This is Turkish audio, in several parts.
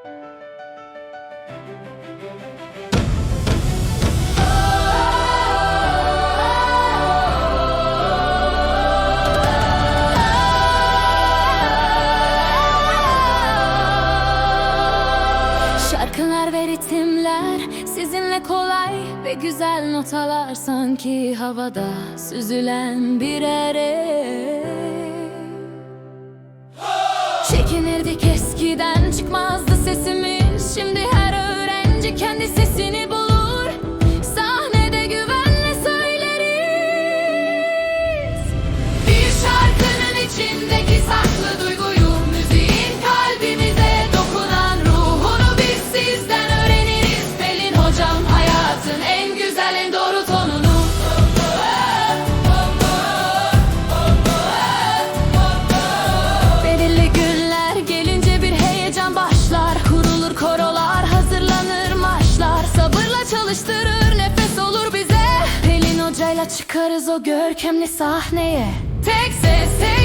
Şarkılar ve ritimler sizinle kolay ve güzel notalar sanki havada süzülen birer ev. Çekinirdik eskiden çıkmazdı kendi sesini Çalıştırır nefes olur bize. Pelin hocayla çıkarız o görkemli sahneye. Tek ses tek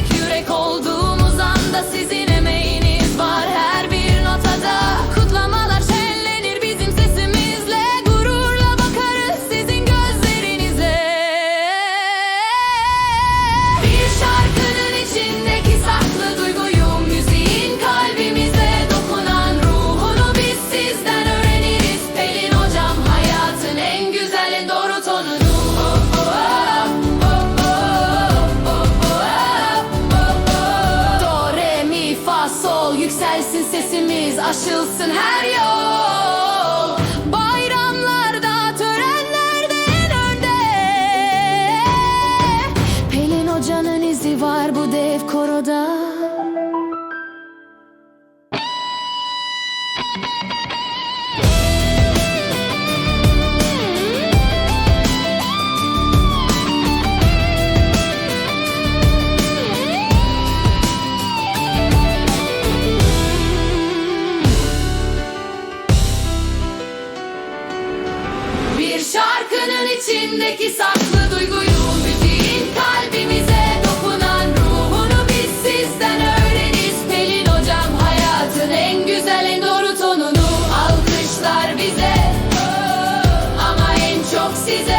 Yükselsin sesimiz aşılsın her yol. Bayramlarda, törenlerde en önde. Pelin Hoca'nın izi var bu dev koroda içindeki saklı duyguyu müziğin kalbimize dokunan ruhunu biz sizden öğreniriz Pelin hocam hayatın en güzel en doğru tonunu. Alkışlar bize ama en çok size